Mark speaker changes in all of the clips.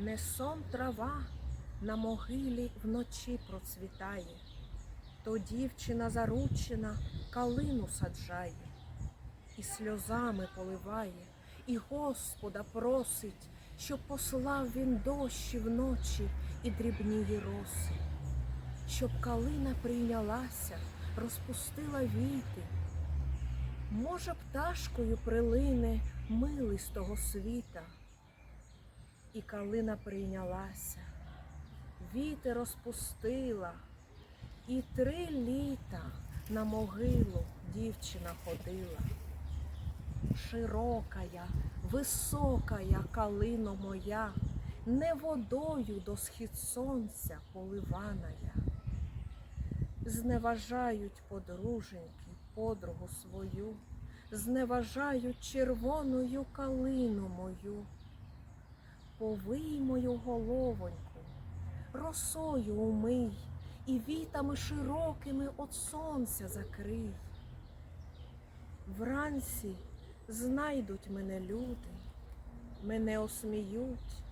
Speaker 1: Не сон трава на могилі вночі процвітає, то дівчина заручена калину саджає, і сльозами поливає, і Господа просить, щоб послав він дощі вночі і дрібні роси, щоб калина прийнялася, розпустила віти. Може, пташкою прилине милий з того світа. І калина прийнялася, віти розпустила, і три літа на могилу дівчина ходила. Широкая, високая калино моя, не водою до схід сонця поливаная. Зневажають подруженьки подругу свою, зневажають червоною калину мою. Повий мою головоньку, росою умий і вітами широкими от сонця закрий. Вранці знайдуть мене люди, мене осміють,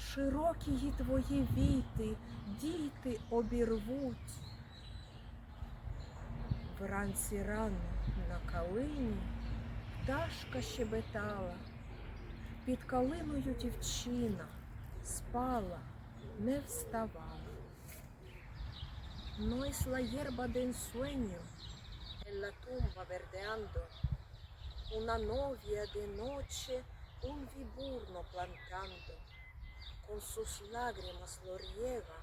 Speaker 1: широкі ї твої віти, діти обірвуть. Вранці рано на калині пташка щебетала, під калиною дівчина спала, не вставала. No es la hierba de ensueño en la tumba verdeando, una novia de noche un viburno plantando, con sus lágrimas lo riega,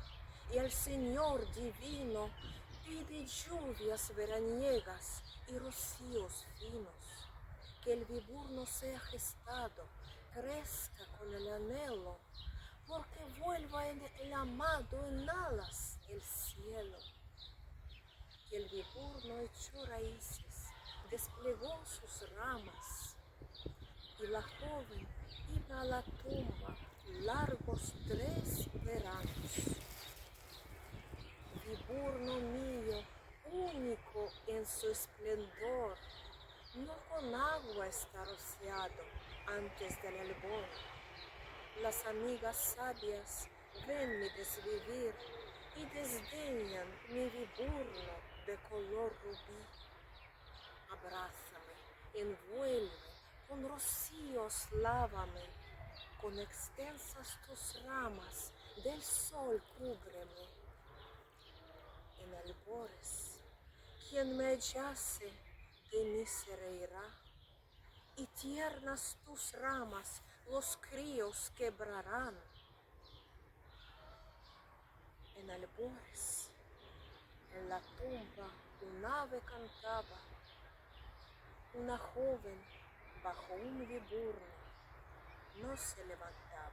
Speaker 1: y el Señor divino pide lluvias veraniegas y rocíos finos, que el viburno sea gestado, crezca con el anhelo, porque vuelva en el amado en alas el cielo. Que el viburno echó raíces, desplegó sus ramas, y la joven iba a la tumba largos tres veranos. Viburno mío, único en su esplendor, no con agua está rociado antes del albor. Las amigas sabias ven mi desvivir y desdeñan mi viburno de color rubí. Abrázame, envuelve, con rocíos lávame, con extensas tus ramas del sol cúbreme. En albores, quien me yace se reirá, y tiernas tus ramas los críos quebrarán. En albores, en la tumba, un ave cantaba, una joven bajo un viburno no se levantaba.